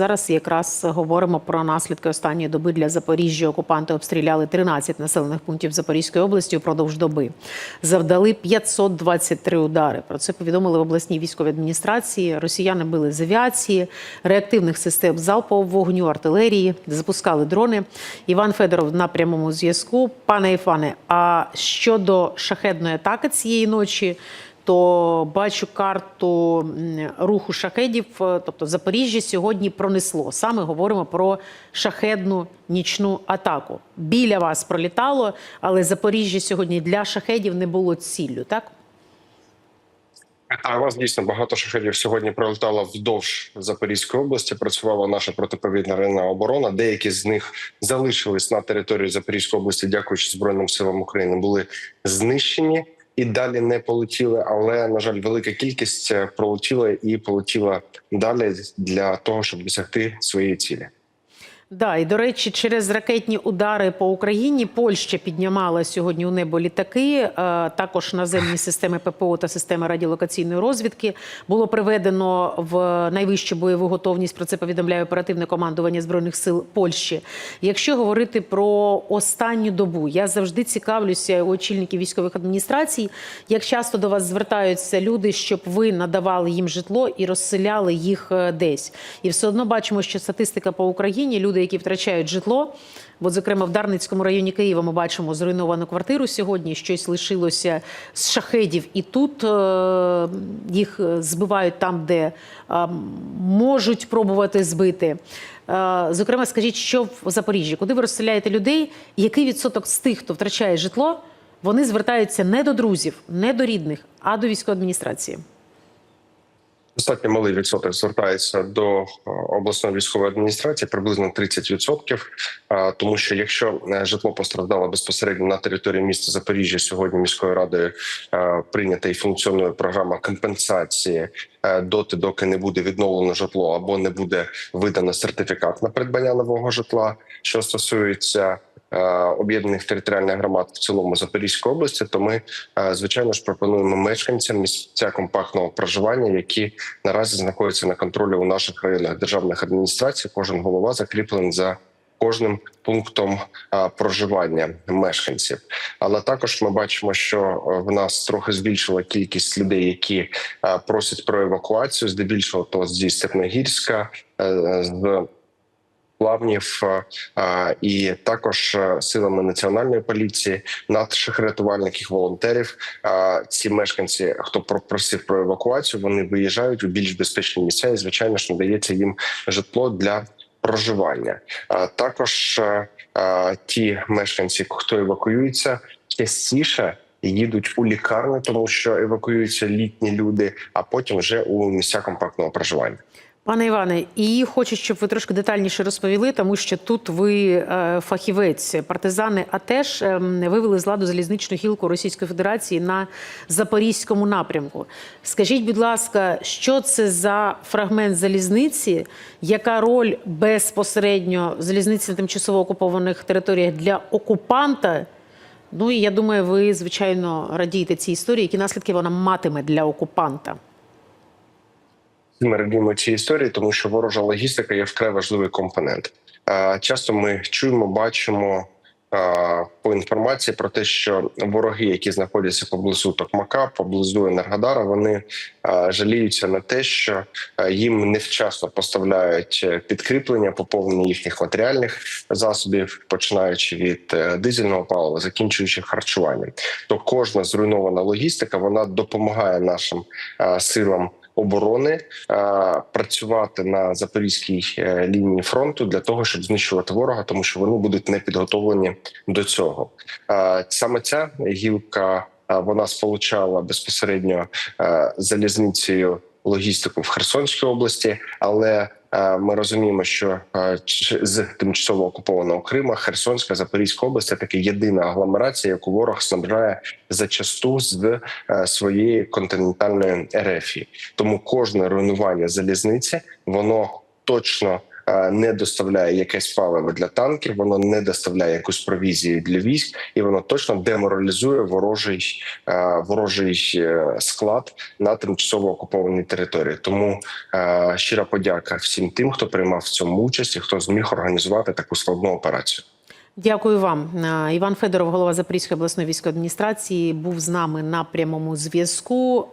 зараз якраз говоримо про наслідки останньої доби для Запоріжжя. Окупанти обстріляли 13 населених пунктів Запорізької області упродовж доби. Завдали 523 удари. Про це повідомили в обласній військовій адміністрації. Росіяни били з авіації, реактивних систем залпового вогню, артилерії, запускали дрони. Іван Федоров на прямому зв'язку. Пане Іване, а щодо шахедної атаки цієї ночі, то бачу карту руху шахедів. е, Тобто Запоріжжя сьогодні пронесло. Саме говоримо про шахедну нічну атаку. Біля вас пролітало, але Запоріжжя сьогодні для шахедів не було ціллю, так? А у вас дійсно багато шахедів сьогодні пролетало вздовж Запорізької області. Працювала наша протиповітряна районна оборона. Деякі з них залишились на території Запорізької області, дякуючи збройним силам України, були знищені і далі не полетіли. Але на жаль, велика кількість е, пролетіла і полетіла далі для того, щоб досягти своєї цілі. Да, і до речі, через ракетні удари по Україні Польща піднімала сьогодні у небо літаки. е, Також наземні системи ППО та системи радіолокаційної розвідки було приведено в найвищу бойову готовність. Про це повідомляє оперативне командування збройних сил Польщі. Якщо говорити про останню добу, я завжди цікавлюся у очільників військових адміністрацій, як часто до вас звертаються люди, щоб ви надавали їм житло і розселяли їх е, десь. І все одно бачимо, що статистика по Україні люди, які втрачають житло. От, зокрема, в Дарницькому районі Києва ми бачимо зруйновану квартиру сьогодні. Щось лишилося з шахедів, і тут е, їх збивають там, де е, можуть пробувати збити. Е, зокрема, скажіть, що в Запоріжжі, куди ви розселяєте людей? Який відсоток з тих, хто втрачає житло, вони звертаються не до друзів, не до рідних, а до військової адміністрації? Достатньо малий відсоток звертається до е, обласної військової адміністрації, приблизно 30%. е, Тому що якщо е, житло постраждало безпосередньо на території міста Запоріжжя, сьогодні міською радою е, прийнята і функціонує програма компенсації доти, доки не буде відновлено житло або не буде видано сертифікат на придбання нового житла, що стосується. Е, Об'єднаних територіальних громад в цілому Запорізької області, то ми е, звичайно ж пропонуємо мешканцям місця компактного проживання, які наразі знаходяться на контролі у наших районах державних адміністрацій. Кожен голова закріплений за кожним пунктом а, проживання мешканців. Але також ми бачимо, що е, в нас трохи збільшила кількість людей, які а, просять про евакуацію, здебільшого то зі Степногірська, е, з плавнів е, а, і також е, силами національної поліції, наших рятувальників, волонтерів. Ці мешканці, хто просив про евакуацію, вони виїжджають у більш безпечні місця, і звичайно ж надається їм житло для проживання. Також е, е, ті мешканці, хто евакуюється, частіше. Їдуть у лікарню, тому що евакуюються літні люди, а потім вже у місця компактного проживання. Пане Іване, і хочу, щоб ви трошки детальніше розповіли, тому що тут ви е, фахівець. Партизани АТЕШ е, вивели з ладу залізничну гілку Російської Федерації на запорізькому напрямку. Скажіть, будь ласка, що це за фрагмент залізниці? Яка роль безпосередньо залізниці на тимчасово окупованих територіях для окупанта? Ну і я думаю, ви звичайно радієте цій історії, які наслідки вона матиме для окупанта. Ми радіємо цій історії, тому що ворожа логістика є вкрай важливий компонент. Часто ми чуємо, бачимо по інформації про те, що вороги, які знаходяться поблизу Токмака, поблизу Енергодара, вони жаліються на те, що їм невчасно поставляють е, підкріплення, поповнення їхніх матеріальних засобів, починаючи від е, дизельного палива, закінчуючи харчуванням. То кожна зруйнована логістика вона допомагає нашим силам оборони працювати на запорізькій е, лінії фронту для того, щоб знищувати ворога, тому що вони будуть не підготовлені до цього. Саме ця гілка вона сполучала безпосередньо е, залізницею логістику в Херсонській області, але ми розуміємо, що е, з тимчасово окупованого Крима Херсонська Запорізька область це таки єдина агломерація, яку ворог снабжає зачасту з е, своєї континентальної ерефії. Тому кожне руйнування залізниці воно точно е, не доставляє якесь паливо для танків, воно не доставляє якусь провізію для військ, і воно точно деморалізує ворожий ворожий е, склад на тимчасово окупованій території. Тому щира подяка всім тим, хто приймав в цьому участь і хто зміг організувати таку складну операцію. Дякую вам. Іван Федоров, голова Запорізької обласної військової адміністрації, був з нами на прямому зв'язку.